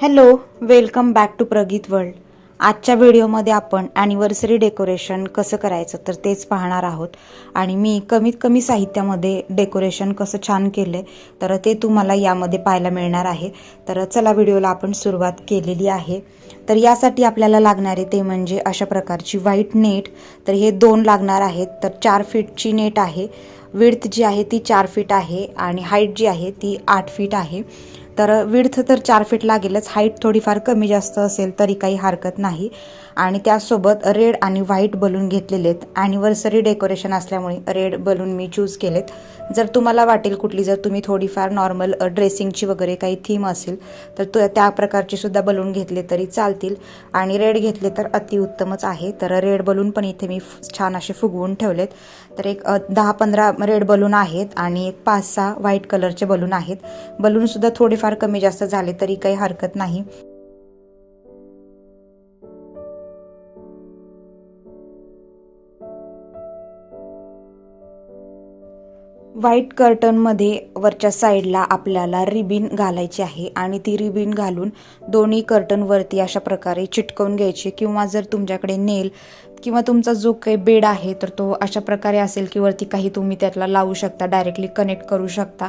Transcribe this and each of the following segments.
Hello welcome back to Prageet world आजच्या व्हिडिओमध्ये आपण ॲनिव्हर्सरी डेकोरेशन कसं करायचं तर तेच पाहणार आहोत. आणि मी कमीत कमी साहित्यामध्ये डेकोरेशन कसं छान केलं तर ते तुम्हाला यामध्ये पाहायला मिळणार आहे. तर चला व्हिडिओला आपण सुरुवात केलेली आहे. तर यासाठी आपल्याला लागणारे ते म्हणजे अशा प्रकारची व्हाईट नेट तर हे दोन लागणार आहेत तर चार फीटची नेट आहे. विड्थ जी आहे ती चार फीट आहे आणि हाईट जी आहे ती आठ फीट आहे. तर विड्थ तर चार फीट लागेलच. हाईट थोडीफार कमी जास्त असेल तरी काही हरकत नाही. आणि त्यासोबत रेड आणि व्हाईट बलून घेतलेले आहेत. ॲनिव्हर्सरी डेकोरेशन असल्यामुळे रेड बलून मी चूज केलेत. जर तुम्हाला वाटेल कुठली जर तुम्ही थोडीफार नॉर्मल ड्रेसिंगची वगैरे काही थीम असेल तर तो त्या प्रकारची सुद्धा बलून घेतले तरी चालतील. आणि रेड घेतले तर अतिउत्तमच आहे. तर रेड बलून पण इथे मी छान असे फुगवून ठेवलेत. तर एक दहा पंधरा रेड बलून आहेत आणि एक पाच सहा व्हाईट कलरचे बलून आहेत. बलूनसुद्धा थोडेफार कमी जास्त झाले तरी काही हरकत नाही. व्हाईट कर्टनमध्ये वरच्या साईडला आपल्याला रिबीन घालायची आहे आणि ती रिबिन घालून दोन्ही कर्टनवरती अशा प्रकारे चिटकवून घ्यायची किंवा जर तुमच्याकडे नेल किंवा तुमचा जो काही बेड आहे तर तो अशा प्रकारे असेल की वरती काही तुम्ही त्यातला लावू शकता डायरेक्टली कनेक्ट करू शकता.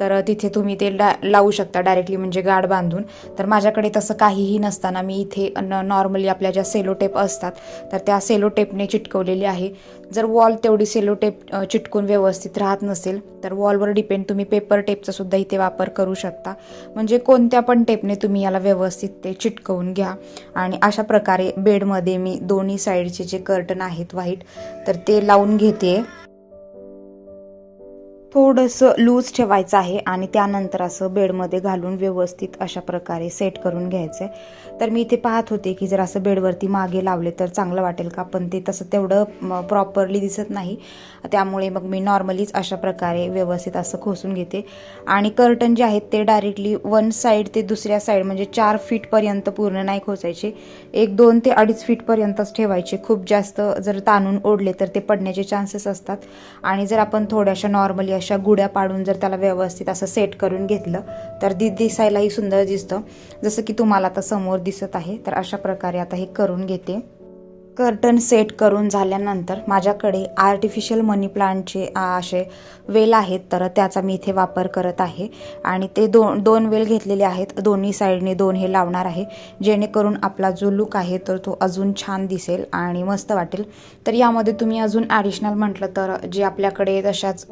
तर तिथे तुम्ही ते डा लावू शकता डायरेक्टली म्हणजे गाड बांधून. तर माझ्याकडे तसं काहीही नसताना मी इथे न नॉर्मली आपल्या ज्या सेलो टेप असतात तर त्या सेलो टेपने चिटकवलेली आहे. जर वॉल तेवढी सेलो टेप चिटकून व्यवस्थित राहत नसेल तर वॉलवर डिपेंड तुम्ही पेपर टेपचा सुद्धा इथे वापर करू शकता. म्हणजे कोणत्या पण टेपने तुम्ही याला व्यवस्थित ते चिटकवून घ्या. आणि अशा प्रकारे बेडमध्ये मी दोन्ही साईडचे जे कर्टन आहेत व्हाईट तर ते लावून घेते. थोडंसं लूज ठेवायचं आहे आणि त्यानंतर असं बेडमध्ये घालून व्यवस्थित अशा प्रकारे सेट करून घ्यायचं आहे तर मी इथे पाहत होते की जर असं बेडवरती मागे लावले तर चांगलं वाटेल का? पण ते तसं तेवढं प्रॉपरली दिसत नाही. त्यामुळे मग मी नॉर्मलीच अशा प्रकारे व्यवस्थित असं खोसून घेते. आणि कर्टन जे आहेत ते डायरेक्टली वन साईड ते दुसऱ्या साईड म्हणजे चार फीटपर्यंत पूर्ण नाही खोचायचे एक दोन ते अडीच फीटपर्यंतच ठेवायचे. खूप जास्त जर ताणून ओढले तर ते पडण्याचे चान्सेस असतात. आणि जर आपण थोड्याशा नॉर्मली अशा गुड्या पाडून जर त्याला व्यवस्थित असं सेट करून घेतलं तर दि दिसायलाही सुंदर दिसतं. जसं की तुम्हाला आता समोर दिसत आहे तर अशा प्रकारे आता हे करून घेते. कर्टन सेट करून झाल्यानंतर माझ्याकडे आर्टिफिशियल मनी प्लांटचे असे वेल आहेत तर त्याचा मी इथे वापर करत आहे. आणि ते दोन दोन वेल घेतलेले आहेत. दोन्ही साईडने दोन हे लावणार आहे. जेणेकरून आपला जो लुक आहे तर तो अजून छान दिसेल आणि मस्त वाटेल. तर यामध्ये तुम्ही अजून ॲडिशनल म्हटलं तर जे आपल्याकडे तशाच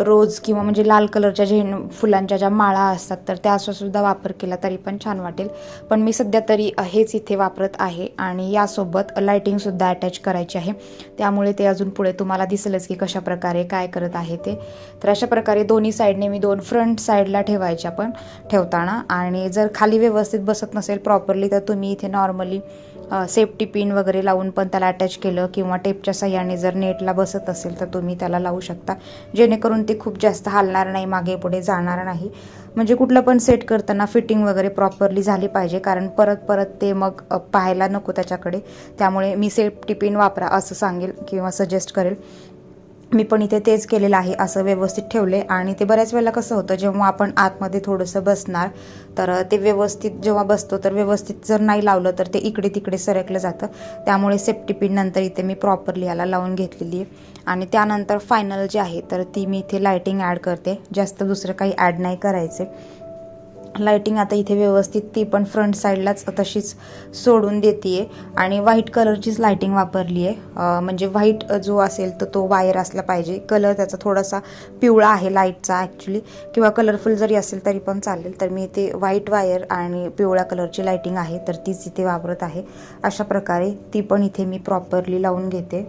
रोज किंवा म्हणजे लाल कलरच्या झेंड फुलांच्या ज्या माळा असतात तर त्याचासुद्धा वापर केला तरी पण छान वाटेल. पण मी सध्या तरी हेच इथे वापरत आहे. आणि यासोबत लाइट कटिंगसुद्धा अटॅच करायची आहे. त्यामुळे ते अजून पुढे तुम्हाला दिसेलच की कशा प्रकारे काय करत आहे ते. तर अशा प्रकारे दोन्ही साईडने मी दोन फ्रंट साईडला ठेवायच्या पण ठेवताना. आणि जर खाली व्यवस्थित बसत नसेल प्रॉपरली तर तुम्ही इथे नॉर्मली सेफ्टी पिन वगैरे लावून पण त्याला अटॅच केलं किंवा टेपच्या सहाय्याने जर नेटला बसत असेल तर तुम्ही त्याला लावू शकता. जेणेकरून ते खूप जास्त हालणार नाही मागे पुढे जाणार नाही. म्हणजे कुठलं पण सेट करताना फिटिंग वगैरे प्रॉपरली झाली पाहिजे. कारण परत परत ते मग पाहायला नको त्याच्याकडे. त्यामुळे मी सेफ्टी पिन वापरा असं सांगेल किंवा सजेस्ट करेल. मी पण इथे तेच केलेलं आहे असं व्यवस्थित ठेवले आणि ते बऱ्याच वेळेला कसं होतं जेव्हा आपण आतमध्ये थोडंसं बसणार तर ते व्यवस्थित जेव्हा बसतो तर व्यवस्थित जर नाही लावलं तर ते इकडे तिकडे सरकलं जातं. त्यामुळे सेफ्टी पिन नंतर इथे मी प्रॉपरली याला लावून घेतलेली आहे. आणि त्यानंतर फायनल जे आहे तर ती मी इथे लायटिंग ॲड करते. जास्त दुसरं काही ॲड नाही करायचे लाईटिंग आता इथे व्यवस्थित ती पण फ्रंट साईडलाच तशीच सोडून देते आहे आणि व्हाईट कलरचीच लाईटिंग वापरली आहे म्हणजे व्हाईट जो असेल तर तो वायर असला पाहिजे. कलर त्याचा थोडासा पिवळा आहे लाईटचा ॲक्च्युली किंवा कलरफुल जरी असेल तरी पण चालेल. तर मी इथे व्हाईट वायर आणि पिवळ्या कलरची लाईटिंग आहे. तर तीच इथे वापरत आहे. अशा प्रकारे ती पण इथे मी प्रॉपरली लावून घेते.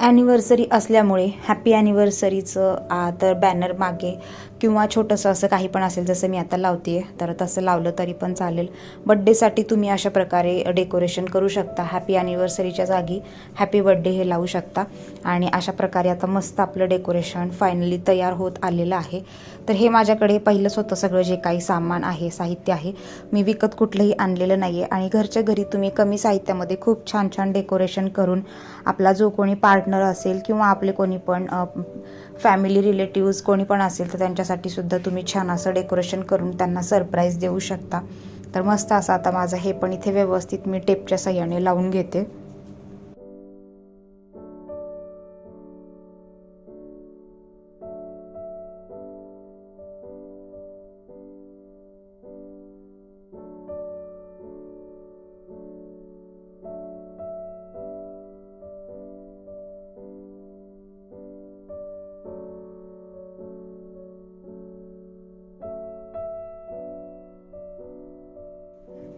ॲनिव्हर्सरी असल्यामुळे हॅपी ॲनिव्हर्सरीचं तर बॅनर मागे. किंवा छोटंसं असं काही पण असेल जसं मी आता लावते तर तसं लावलं तरी पण चालेल. बड्डेसाठी तुम्ही अशा प्रकारे डेकोरेशन करू शकता. हॅपी ॲनिव्हर्सरीच्या जागी हॅपी बड्डे हे लावू शकता. आणि अशा प्रकारे आता मस्त आपलं डेकोरेशन फायनली तयार होत आलेलं आहे. तर हे माझ्याकडे पहिलंच होतं सगळं जे काही सामान आहे साहित्य आहे मी विकत कुठलंही आणलेलं नाही आहे आणि घरच्या घरी तुम्ही कमी साहित्यामध्ये खूप छान छान डेकोरेशन करून आपला जो कोणी पार्टनर असेल किंवा आपले कोणी पण फॅमिली रिलेटिव्ज कोणी पण असेल तर त्यांच्यासाठी सुद्धा तुम्ही छान असं डेकोरेशन करून त्यांना सरप्राईज देऊ शकता. तर मस्त असं आता माझं हे पण इथे व्यवस्थित मी टेपच्या सहाय्याने लावून घेते.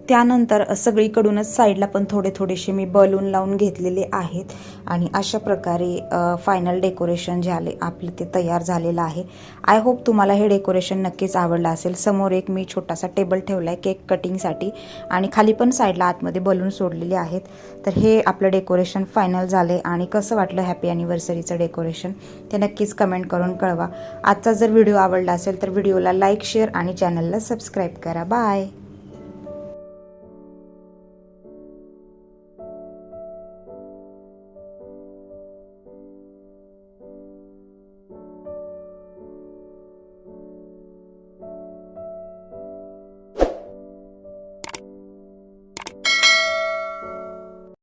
त्यानंतर सगळीकडूनच साईडला पण थोडे थोडेसे मी बलून लावून घेतलेले आहेत. आणि अशा प्रकारे फायनल डेकोरेशन झाले आपले आपलं ते तयार झालेलं आहे. आय होप तुम्हाला हे डेकोरेशन नक्कीच आवडलं असेल. समोर एक मी छोटासा टेबल ठेवला आहे केक कटिंगसाठी आणि खाली पण साईडला आतमध्ये बलून सोडलेले आहेत. तर हे आपलं डेकोरेशन फायनल झाले आणि कसं वाटलं हॅपी ॲनिव्हर्सरीचं डेकोरेशन ते नक्कीच कमेंट करून कळवा. आजचा जर व्हिडिओ आवडला असेल तर व्हिडिओला लाईक शेअर आणि चॅनलला सबस्क्राईब करा. बाय